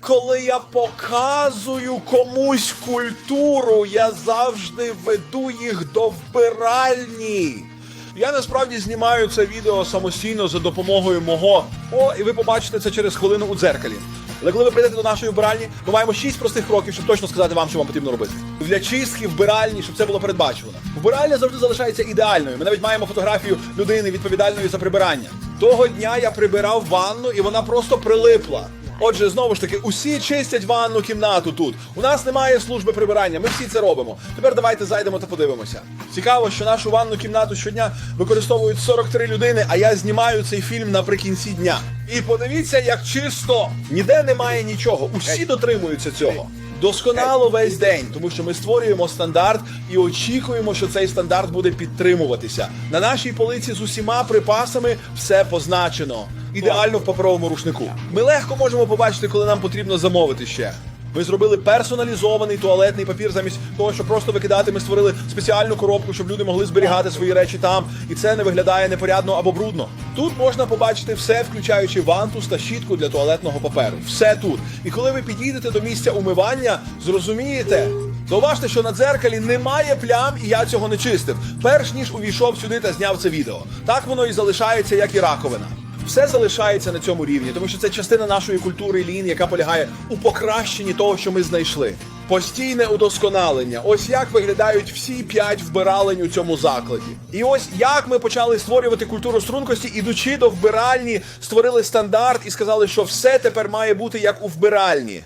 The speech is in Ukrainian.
коли я показую комусь культуру, я завжди веду їх до вбиральні. Я насправді знімаю це відео самостійно за допомогою мого. О, і ви побачите це через хвилину у дзеркалі. Але коли ви прийдете до нашої вбиральні, ми маємо шість простих кроків, щоб точно сказати вам, що вам потрібно робити. Для чистки вбиральні, щоб це було передбачено. Вбиральня завжди залишається ідеальною. Ми навіть маємо фотографію людини відповідальної за прибирання. Того дня я прибирав ванну, і вона просто прилипла. Отже, знову ж таки, усі чистять ванну кімнату тут. У нас немає служби прибирання, ми всі це робимо. Тепер давайте зайдемо та подивимося. Цікаво, що нашу ванну кімнату щодня використовують 43 людини, а я знімаю цей фільм наприкінці дня. І подивіться, як чисто ніде немає нічого. Усі дотримуються цього. Досконало весь день, тому що ми створюємо стандарт і очікуємо, що цей стандарт буде підтримуватися. На нашій полиці з усіма припасами все позначено. Ідеально в паперовому рушнику. Ми легко можемо побачити, коли нам потрібно замовити ще. Ми зробили персоналізований туалетний папір замість того, щоб просто викидати. Ми створили спеціальну коробку, щоб люди могли зберігати свої речі там, і це не виглядає непорядно або брудно. Тут можна побачити все, включаючи вантус та щітку для туалетного паперу. Все тут. І коли ви підійдете до місця умивання, зрозумієте. Зауважте, що на дзеркалі немає плям, і я цього не чистив. Перш ніж увійшов сюди та зняв це відео. Так воно і залишається, як і раковина. Все залишається на цьому рівні, тому що це частина нашої культури лін, яка полягає у покращенні того, що ми знайшли. Постійне удосконалення. Ось як виглядають всі п'ять вбиралень у цьому закладі. І ось як ми почали створювати культуру стрункості, ідучи до вбиральні, створили стандарт і сказали, що все тепер має бути як у вбиральні.